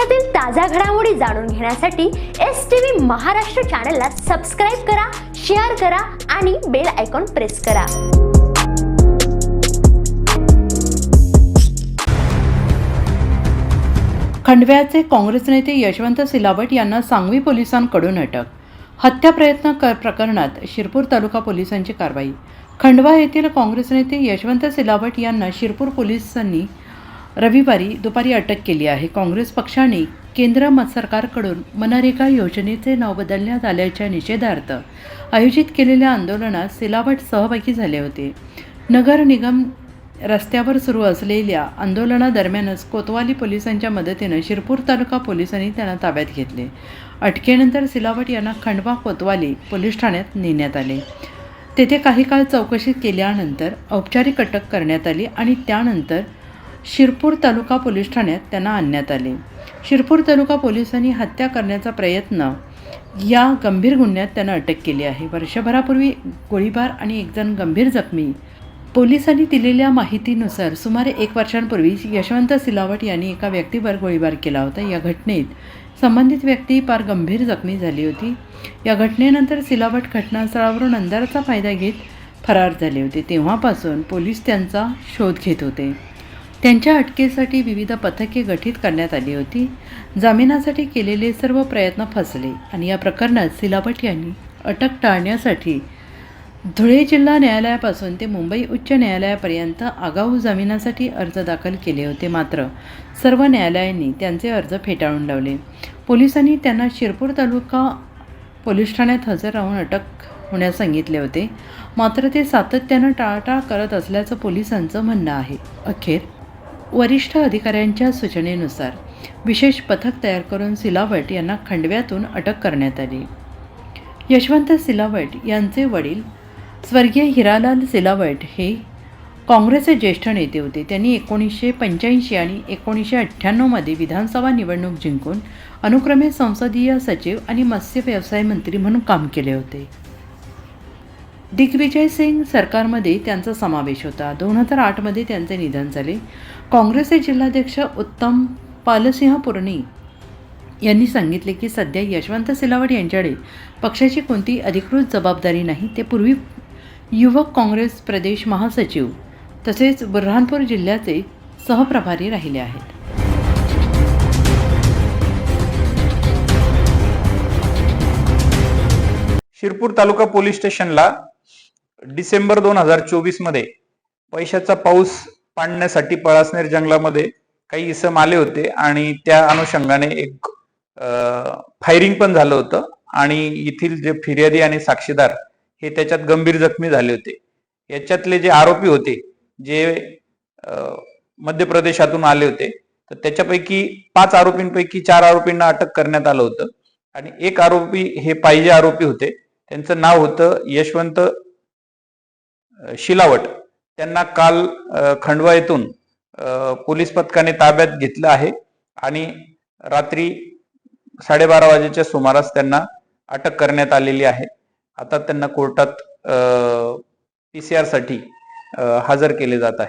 देशातील ताज्या घडामोडी जाणून घेण्यासाठी एस टी व्ही महाराष्ट्र चॅनलला सबस्क्राईब करा शेअर करा आणि बेल आयकॉन प्रेस करा. खंडव्याचे काँग्रेस नेते यशवंत सिलावट यांना सांगवी पोलिसांकडून अटक. हत्या प्रयत्न कर प्रकरणात शिरपूर तालुका पोलिसांची कारवाई. खंडवा येथील काँग्रेस नेते यशवंत सिलावट यांना शिरपूर पोलिसांनी रविवारी दुपारी अटक केली आहे. काँग्रेस पक्षाने केंद्र सरकारकडून मनरेगा योजनेचे नाव बदलण्यात आल्याच्या निषेधार्थ आयोजित केलेल्या आंदोलनात सिलावट सहभागी झाले होते. नगर निगम रस्त्यावर सुरू असलेल्या आंदोलनादरम्यानच कोतवाली पोलिसांच्या मदतीनं शिरपूर तालुका पोलिसांनी त्यांना ताब्यात घेतले. अटकेनंतर सिलावट यांना खंडवा कोतवाली पोलीस ठाण्यात नेण्यात आले. तेथे काही काळ चौकशी केल्यानंतर औपचारिक अटक करण्यात आली आणि त्यानंतर शिरपूर तालुका पोलीस ठाण्यात त्यांना आणण्यात आले. शिरपूर तालुका पोलिसांनी हत्या करण्याचा प्रयत्न या गंभीर गुन्ह्यात त्यांना अटक केली आहे. वर्षभरापूर्वी गोळीबार आणि एकजण गंभीर जखमी. पोलिसांनी दिलेल्या माहितीनुसार सुमारे एक वर्षांपूर्वी यशवंत सिलावट यांनी एका व्यक्तीवर गोळीबार केला होता. या घटनेत संबंधित व्यक्ती फार गंभीर जखमी झाली होती. या घटनेनंतर सिलावट घटनास्थळावरून अंधाराचा फायदा घेत फरार झाले होते. तेव्हापासून पोलीस त्यांचा शोध घेत होते. त्यांच्या अटकेसाठी विविध पथके गठीत करण्यात आली होती. जामिनासाठी केलेले सर्व प्रयत्न फसले आणि या प्रकरणात सिलावट यांनी अटक टाळण्यासाठी धुळे जिल्हा न्यायालयापासून ते मुंबई उच्च न्यायालयापर्यंत आगाऊ जामिनासाठी अर्ज दाखल केले होते मात्र सर्व न्यायालयांनी त्यांचे अर्ज फेटाळून लावले. पोलिसांनी त्यांना शिरपूर तालुका पोलीस ठाण्यात हजर राहून अटक होण्यास सांगितले होते. मात्र ते सातत्यानं टाळाटाळ करत असल्याचं पोलिसांचं म्हणणं आहे. अखेर वरिष्ठ अधिकाऱ्यांच्या सूचनेनुसार विशेष पथक तयार करून सिलावट यांना खंडव्यातून अटक करण्यात आली. यशवंत सिलावट यांचे वडील स्वर्गीय हिरालाल सिलावट हे काँग्रेसचे ज्येष्ठ नेते होते. त्यांनी एकोणीसशे पंच्याऐंशी आणि एकोणीसशे अठ्ठ्याण्णवमध्ये विधानसभा निवडणूक जिंकून अनुक्रमे संसदीय सचिव आणि मत्स्य व्यवसाय मंत्री म्हणून काम केले होते. दिग्विजय सिंग सरकारमध्ये त्यांचा समावेश होता. दोन हजार आठमध्ये त्यांचे निधन झाले. काँग्रेसचे जिल्हाध्यक्ष उत्तम पालसिंह पुरणी यांनी सांगितले की सध्या यशवंत सिलावट यांच्याकडे पक्षाची कोणती अधिकृत जबाबदारी नाही. ते पूर्वी युवक काँग्रेस प्रदेश महासचिव तसेच बुरहानपूर जिल्ह्याचे सहप्रभारी राहिले आहेत. शिरपूर तालुका पोलीस स्टेशनला डिसेंबर दोन हजार चोवीसमध्ये पैशाचा पाऊस पाडण्यासाठी पळासनेर जंगलामध्ये काही इसम आले होते आणि त्या अनुषंगाने एक फायरिंग पण झालं होतं. आणि येथील जे फिर्यादी आणि साक्षीदार हे त्याच्यात गंभीर जखमी झाले होते. याच्यातले जे आरोपी होते जे मध्य प्रदेशातून आले होते तर त्याच्यापैकी पाच आरोपींपैकी चार आरोपींना अटक करण्यात आलं होतं. आणि एक आरोपी हे पाहिजे आरोपी होते. त्यांचं नाव होतं यशवंत शिलावट. त्यांना काल खंडवा येथून पोलीस पथकाने ताब्यात घेतलं आहे आणि रात्री साडेबारा वाजेच्या सुमारास त्यांना अटक करण्यात आलेली आहे. आता त्यांना कोर्टात पी सी साठी हजर केले जात आहे.